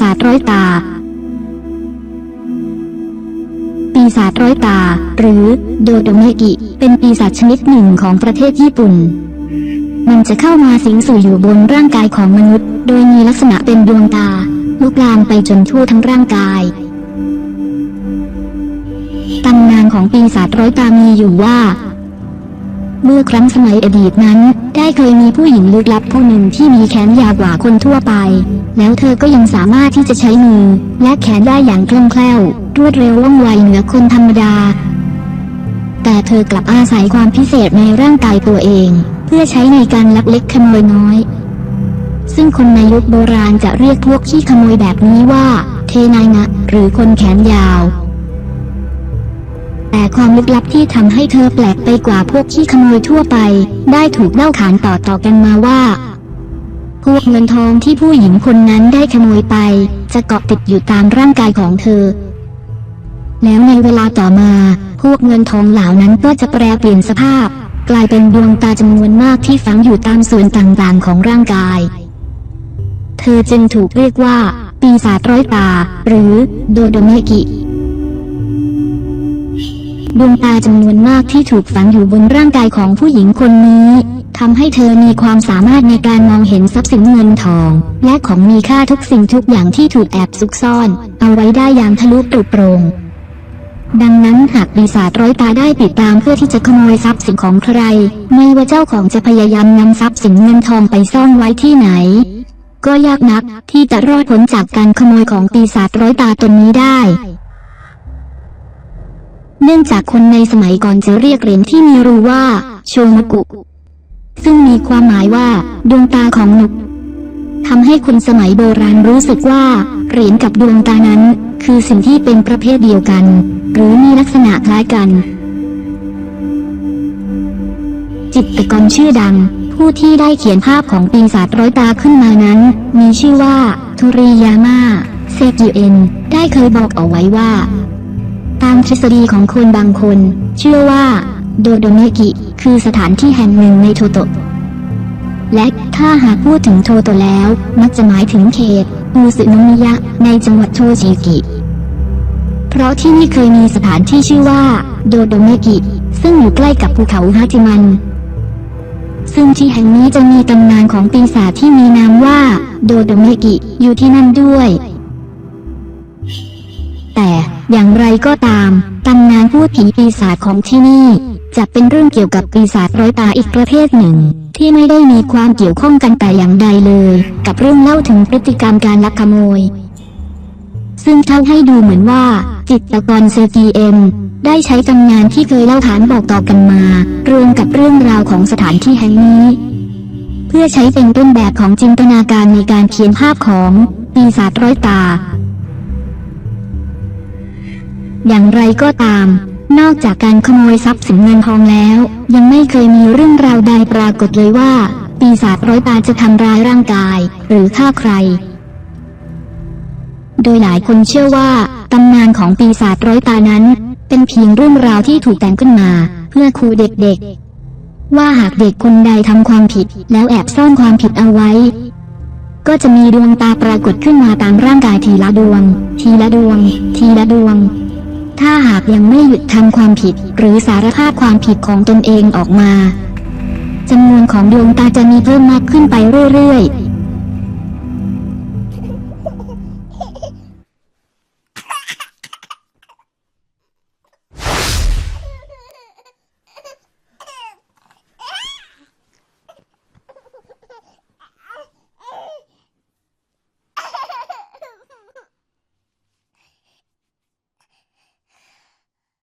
ศาจร้อยตา ปีศาจร้อยตา หรือโดโดเมกิ เป็นปีศาจชนิดหนึ่งของประเทศญี่ปุ่น มันจะเข้ามาสิงสู่อยู่บนร่างกายของมนุษย์ โดยมีลักษณะเป็นดวงตา ลุกลามไปจนทั่วทั้งร่างกายตำนานของปีศาจร้อยตามีอยู่ว่า เมื่อครั้งสมัยอดีตนั้น ได้เคยมีผู้หญิงลึกลับผู้หนึ่งที่มีแขนยาวกว่าคนทั่วไป แล้วเธอก็ยังสามารถที่จะใช้มือ และแขนได้อย่างคล่องแคล่ว รวดเร็วว่องไวเหนือคนธรรมดา แต่เธอกลับอาศัยความพิเศษในร่างกายตัวเอง เพื่อใช้ในการลักเล็กขโมยน้อย ซึ่งคนในยุคโบราณจะเรียกพวกขี้ขโมยแบบนี้ว่า เทนายนะหรือคนแขนยาว แต่ความลึกลับที่ทำให้เธอแปลกไปกว่าพวกขี้ขโมยทั่วไป ได้ถูกเล่าขานต่อๆกันมาว่า พวกเงินทองที่ผู้หญิงคนนั้นได้ขโมยไป จะเกาะติดอยู่ตามร่างกายของเธอ แล้วในเวลาต่อมา พวกเงินทองเหล่านั้นก็จะแปรเปลี่ยนสภาพ กลายเป็นดวงตาจำนวนมากที่ฝังอยู่ตามส่วนต่างๆของร่างกาย เธอจึงถูกเรียกว่า ปีศาจร้อยตา หรือโดโดเมกิ ดวงตาจำนวนมากที่ถูกฝังอยู่บนร่างกายของผู้หญิงคนนี้ทำให้เธอมีความสามารถในการมองเห็นทรัพย์สินเงินทอง และของมีค่าทุกสิ่งทุกอย่างที่ถูกแอบซุกซ่อน เอาไว้ได้อย่างทะลุปรุโปรงดังนั้นหากปีศาจร้อยตาได้ติดตามเพื่อที่จะขโมยทรัพย์สินของใคร ไม่ว่าเจ้าของจะพยายามนำทรัพย์สินเงินทองไปซ่อนไว้ที่ไหน ก็ยากนักที่จะรอดพ้นจากการขโมยของปีศาจร้อยตาตนนี้ได้ เนื่องจากคนในสมัยก่อนจะเรียกเหรียญที่มีรูว่า โชมกุ ซึ่งมีความหมายว่า ดวงตาของหนุกทำให้คนสมัยโบราณรู้สึกว่า เหรียญกับดวงตานั้น คือสิ่งที่เป็นประเภทเดียวกัน หรือมีลักษณะคล้ายกัน จิตรกรชื่อดัง ผู้ที่ได้เขียนภาพของปีศาจร้อยตาขึ้นมานั้น มีชื่อว่าทุริยาม่าเซกิเอ็น ได้เคยบอกเอาไว้ว่า ตามทฤษฎีของคนบางคน เชื่อว่าโดโดเมกิ คือสถานที่แห่งหนึ่งในโทโตะ และถ้าหากพูดถึงโทโตะแล้ว มักจะหมายถึงเขตอูสึโนมิยะในจังหวัดโทจิกิ เพราะที่นี่เคยมีสถานที่ชื่อว่าโดโดเมกิ ซึ่งอยู่ใกล้กับภูเขาฮาจิมัน ซึ่งที่แห่งนี้จะมีตำนานของปีศาจที่มีนามว่าโดโดเมกิอยู่ที่นั่นด้วย อย่างไรก็ตาม ตำนานพูดผีปีศาจของที่นี่ จะเป็นเรื่องเกี่ยวกับปีศาจร้อยตาอีกประเภทหนึ่ง ที่ไม่ได้มีความเกี่ยวข้องกันแต่อย่างใดเลย กับเรื่องเล่าถึงพฤติกรรมการลักขโมย ซึ่งเท่าให้ดูเหมือนว่า จิตรกรเซกีเอ็มได้ใช้ตำนานที่เคยเล่าขานบอกต่อกันมา รวมกับเรื่องราวของสถานที่แห่งนี้ เพื่อใช้เป็นต้นแบบของจินตนาการในการเขียนภาพของปีศาจร้อยตา อย่างไรก็ตาม นอกจากการขโมยทรัพย์สินเงินทองแล้ว ยังไม่เคยมีเรื่องราวใดปรากฏเลยว่า ปีศาจร้อยตาจะทำร้ายร่างกาย หรือฆ่าใคร โดยหลายคนเชื่อว่าตำนานของปีศาจร้อยตานั้น เป็นเพียงเรื่องราวที่ถูกแต่งขึ้นมา เพื่อครูเด็กๆ ว่าหากเด็กคนใดทำความผิด แล้วแอบซ่อนความผิดเอาไว้ก็จะมีดวงตาปรากฏขึ้นมาตามร่างกายทีละดวง ทีละดวง ทีละดวง ถ้าหากยังไม่หยุดทำความผิด หรือสารภาพความผิดของตนเองออกมาจำนวนของดวงตาจะมีเพิ่มมากขึ้นไปเรื่อยๆ